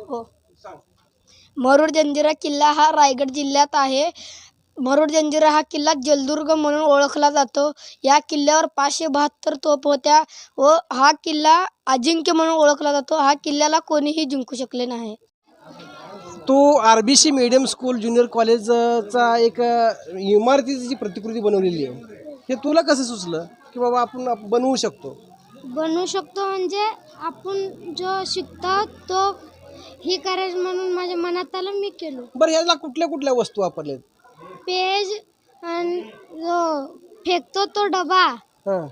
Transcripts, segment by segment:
हो. मरुड जंजिरा किल्ला हा रायगड जिल्ह्यात आहे. मरुड जंजिरा हा किल्ला जलदुर्ग म्हणून ओळखला जातो. या किल्ल्यावर पाचशे बहात्तर तोफ होत्या व हा किल्ला अजिंक्य म्हणून ओळखला जातो. हा किल्ल्याला कोणीही जिंकू शकले नाही. तू R B C medium school junior कॉलेजचा एक इमारतीची जी प्रतिकृती बनवलेली आहे. हे तुला कसं सुचलं? की बाबा आपण आप- बनवू शकतो? बनवू शकतो म्हणजे आपण जो शिकतो तो ही करायचं म्हणून माझ्या मनात आलं मी केलो. बरं ह्याला कुठल्या कुठल्या वस्तू वापरल्यात? पेज आणि जो फेकतो तो डबा. हां.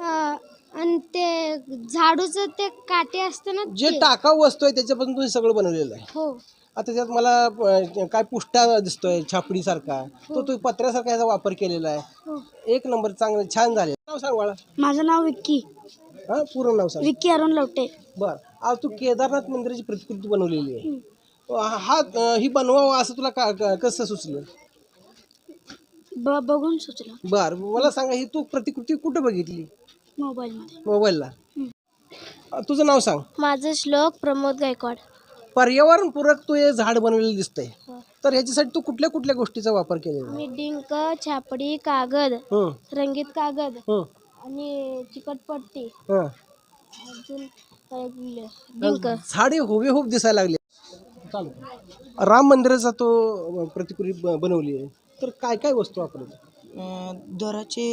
अं, आणि ते झाडूचं ते काटे असतं ना जे ते. टाकाऊ वस्तू आहे त्याच्यापासून तुम्ही सगळं बनवलेलं आहे. हो. आता त्यात मला अं, काय पुष्टा दिसतोय छापडीसारखा. तो तू पत्र्यासारखा याचा वापर केलेला आहे. हो. एक नंबर चांगलं छान झाले नाव सांग बाळा. माझं नाव विक्की. हा पूर्ण नाव सांग. विक्की अरुण लवटे. बर. आज तू केदारनाथ मंदिराची प्रतिकृती बनवलेली आहे. हा हा, अं, ही बनवावं असं तुला का का- कसं सुचलं? ब बघून सुचलं. बर मला सांगा ही तू प्रतिकृती कुठं बघितली? मोबाईलमध्ये मोबाईलला. अं, तुझं नाव सांग. माझं श्लोक प्रमोद गायकवाड. पर्यावरणपूरक तू हे झाड बनवलेलं दिसतंय. तर ह्याच्यासाठी तू कुठल्या कुठल्या गोष्टीचा वापर केलेला आहे? मी डिंक छापडी कागद हं, रंगीत कागद हं, आणि चिकटपट्टी. हं. अजून काय दिलं? डिंक झाडे हुबेहूब दिसायला लागले. चालू राम मंदिराचा तो अं, प्रतिकृती ब- बनवली आहे. तर काय काय वस्तू वापरतात दराचे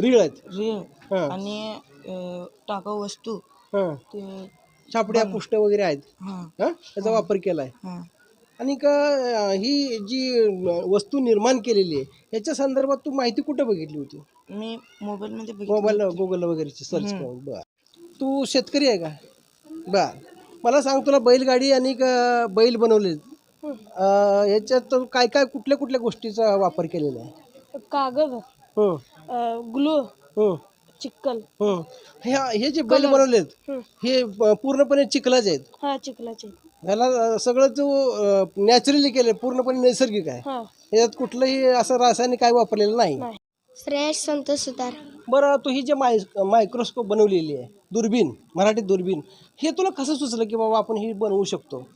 रीळ आहेत. रीळ हं, आणि अ, टाकाऊ वस्तू. हं. ते छापड्या पुष्ट वगैरे आहेत. हां. हं? त्याचा वापर केला आहे हां. आणि का ही जी वस्तू निर्माण केलेली आहे याच्या संदर्भात तू माहिती कुठं बघितली होती? मी मोबाईलमध्ये बघितलं मोबाईल गुगल वगैरेची सर्च करून बर. तू शेतकरी आहे का? बर. मला सांग तुला बैलगाडी आणि का बैल बनवले. याच्यात तू काय काय कुठल्या कुठल्या गोष्टीचा वापर केलेला आहे? कागद हं, ग्लू हं, चिक्कल हं. हे जे बैल बनवलेत हे पूर्णपणे चिखलाचे आहेत. हा चिखलाचे ह्याला सगळं तू नॅचरली केलं पूर्णपणे नैसर्गिक आहे. हा. याच्यात कुठलंही असं रासायनिक काय वापरलेलं नाही. श्रेयस संतोष सुतार. बरं तू ही जे माय मायक्रोस्कोप बनवलेली आहे दुर्बीण मराठीत दुर्बीण हे तुला कसं सुचलं की बाबा आपण ही बनवू शकतो?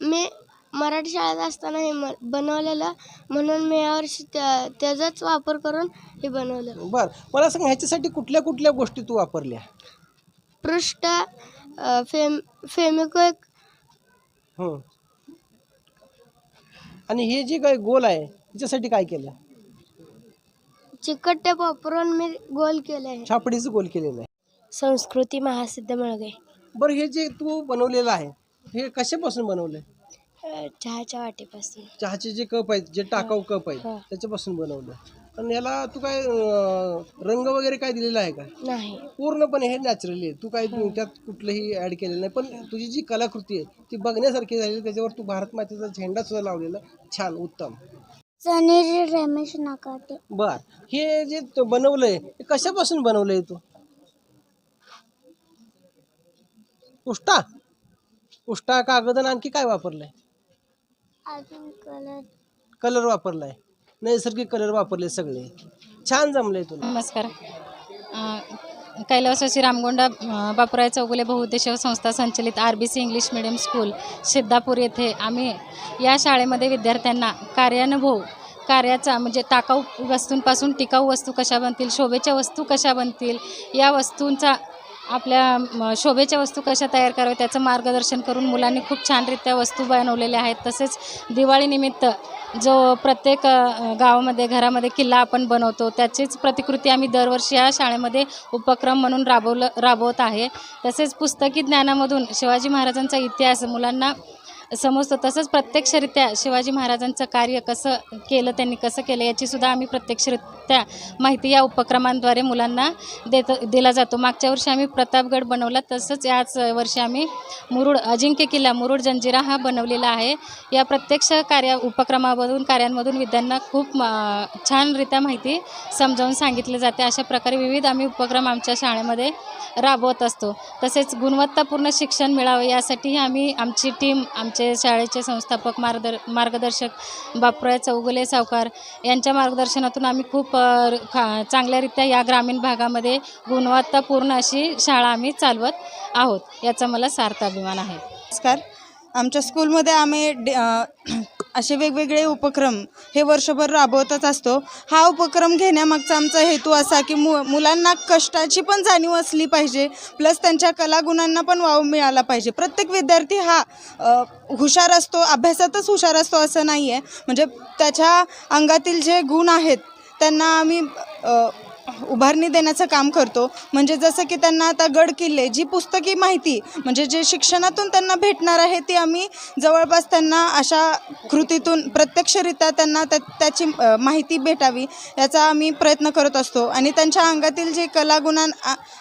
मी मराठी शाळेत असताना हे म- बनवलेलं म्हणून मी यावर्षी त्या- त्याचाच वापर करून हे बनवलं. बर मला सांग ह्याच्यासाठी कुठल्या कुठल्या गोष्टी तू वापरल्या? पृष्ठ फेम फेमिक्विक हं. आणि हे जे काय गोल आहे त्याच्यासाठी काय केलं चिकट टेप वापरून मी गोल केले आहे छापडीचं गोल केलेलं आहे. संस्कृती महासिद्ध मळगे. बरं हे जे तू बनवलेलं आहे हे कशापासून बनवलंय? चहाच्या वाटेपासून. चहाचे जे कप आहेत जे टाकाऊ कप आहेत हा. त्याच्यापासून बनवलं आणि याला तू काय अं, रंग वगैरे काय दिलेला आहे का? नाही. पूर्णपणे हे नॅचरली आहे. तू काय त्यात कुठलंही ऍड केलेलं नाही. पण तुझी जी कलाकृती आहे ती बघण्यासारखी झाली त्याच्यावर तू भारत मातेचा झेंडा सुद्धा लावलेला. छान उत्तम. रमेश नाकाटे. बर. हे जे तू बनवलंय हे कशापासून बनवलंय तू? उष्टा? उष्टा कागद आणि आणखी काय वापरलंय? अजून कलर कलर वापरलाय. नैसर्गिक कलर वापरले सगळे. छान जमले तुला. नमस्कार. कैलासवासी रामगोंडा बापराय चौगुले बहुउद्देशीय संस्था संचलित R B C English medium school Siddhapur येथे आम्ही या शाळेमध्ये विद्यार्थ्यांना कार्यानुभव कार्याचा म्हणजे टाकाऊ वस्तूंपासून टिकाऊ वस्तू कशा बनतील शोभेच्या वस्तू कशा बनतील या वस्तूंचा आपल्या शोभेच्या वस्तू कशा तयार कराव्या त्याचं मार्गदर्शन करून मुलांनी खूप छानरित्या वस्तू बनवलेल्या आहेत. तसेच दिवाळीनिमित्त जो प्रत्येक गावामध्ये घरामध्ये किल्ला आपण बनवतो त्याचीच प्रतिकृती आम्ही दरवर्षी या शाळेमध्ये उपक्रम म्हणून राबवलं राबवत आहे. तसेच पुस्तकी ज्ञानामधून शिवाजी महाराजांचा इतिहास मुलांना समजतो. तसंच प्रत्यक्षरित्या शिवाजी महाराजांचं कार्य कसं केलं त्यांनी कसं केलं याचीसुद्धा आम्ही प्रत्यक्षरित्या माहिती या उपक्रमांद्वारे मुलांना देत दिला जातो. मागच्या वर्षी आम्ही प्रतापगड बनवला तसंच याच वर्षी आम्ही मुरुड अजिंक्य किल्ला मुरुड जंजिरा हा बनवलेला आहे. या प्रत्यक्ष कार्या उपक्रमामधून कार्यांमधून विद्यांना खूप छानरित्या माहिती समजावून सांगितली जाते. अशा प्रकारे विविध आम्ही उपक्रम आमच्या शाळेमध्ये राबवत असतो. तसेच गुणवत्तापूर्ण शिक्षण मिळावं यासाठी आम्ही आमची टीम आमची आमचे शाळेचे संस्थापक मार्गदर मार्गदर्शक बापराय चौगुले सावकार यांच्या मार्गदर्शनातून आम्ही खूप खा चांगल्यारीत्या या ग्रामीण भागामध्ये गुणवत्तापूर्ण अशी शाळा आम्ही चालवत आहोत. याचा मला सार्थ अभिमान आहे. नमस्कार. आमच्या स्कूलमध्ये आम्ही डे असे वेगवेगळे उपक्रम हे वर्षभर राबवतच असतो. हा उपक्रम घेण्यामागचा आमचा हेतू असा की मु मुलांना कष्टाची पण जाणीव असली पाहिजे प्लस त्यांच्या कलागुणांना पण वाव मिळाला पाहिजे. प्रत्येक विद्यार्थी हा हुशार असतो अभ्यासातच हुशार असतो असं नाही आहे म्हणजे त्याच्या अंगातील जे गुण आहेत त्यांना आम्ही उभारणी देण्याचं काम करतो. म्हणजे जसं की त्यांना आता गड किल्ले जी पुस्तकी माहिती म्हणजे जे शिक्षणातून त्यांना भेटणार आहे ती आम्ही जवळपास त्यांना अशा कृतीतून प्रत्यक्षरित्या त्यांना त्या त्याची माहिती भेटावी याचा आम्ही प्रयत्न करत असतो. आणि त्यांच्या अंगातील जे कलागुणां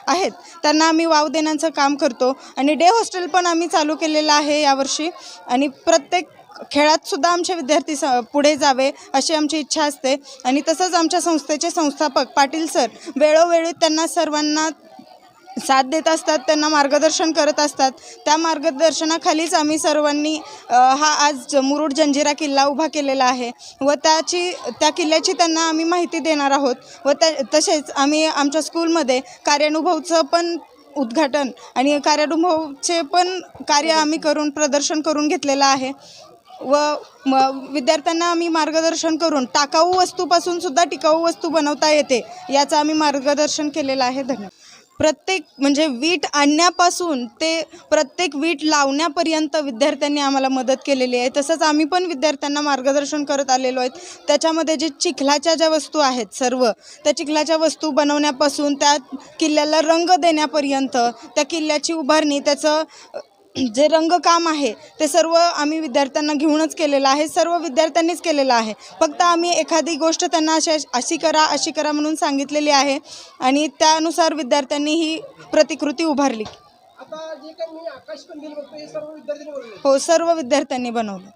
आहेत त्यांना आम्ही वाव देण्याचं काम करतो. आणि डे हॉस्टेल पण आम्ही चालू केलेलं आहे यावर्षी. आणि प्रत्येक खेळात सुद्धा आमचे विद्यार्थी स पुढे जावे अशी आमची इच्छा असते. आणि तसंच आमच्या संस्थेचे संस्थापक पाटील सर वेळोवेळी त्यांना सर्वांना साथ देत असतात त्यांना मार्गदर्शन करत असतात. त्या मार्गदर्शनाखालीच आम्ही सर्वांनी हा आज मुरुड जंजिरा किल्ला उभा केलेला आहे व त्याची त्या किल्ल्याची त्यांना आम्ही माहिती देणार आहोत व त्या तसेच आम्ही आमच्या स्कूलमध्ये कार्यानुभवचं पण उद्घाटन आणि कार्यानुभवचे पण कार्य आम्ही करून प्रदर्शन करून घेतलेलं आहे. व म विद्यार्थ्यांना आम्ही मार्गदर्शन करून टाकाऊ वस्तूपासून सुद्धा टिकाऊ वस्तू बनवता येते याचं आम्ही मार्गदर्शन केलेलं आहे. धन्यवाद. प्रत्येक म्हणजे वीट आणण्यापासून ते प्रत्येक वीट लावण्यापर्यंत विद्यार्थ्यांनी आम्हाला मदत केलेली आहे. तसंच आम्ही पण विद्यार्थ्यांना मार्गदर्शन करत आलेलो आहेत त्याच्यामध्ये जे चिखलाच्या ज्या वस्तू आहेत सर्व त्या चिखलाच्या वस्तू बनवण्यापासून त्या किल्ल्याला रंग देण्यापर्यंत त्या किल्ल्याची उभारणी त्याचं जे रंगकाम आहे ते सर्व आम्ही विद्यार्थ्यांना घेऊनच केलेलं आहे सर्व विद्यार्थ्यांनीच केलेलं आहे. फक्त आम्ही एखादी गोष्ट त्यांना अशी अशी करा अशी करा म्हणून सांगितलेली आहे आणि त्यानुसार विद्यार्थ्यांनी ही प्रतिकृती उभारली. आता जे काही मी आकाश कंदील बघतो हे सर्व विद्यार्थ्यांनी बनवले. हो सर्व विद्यार्थ्यांनी बनवलं.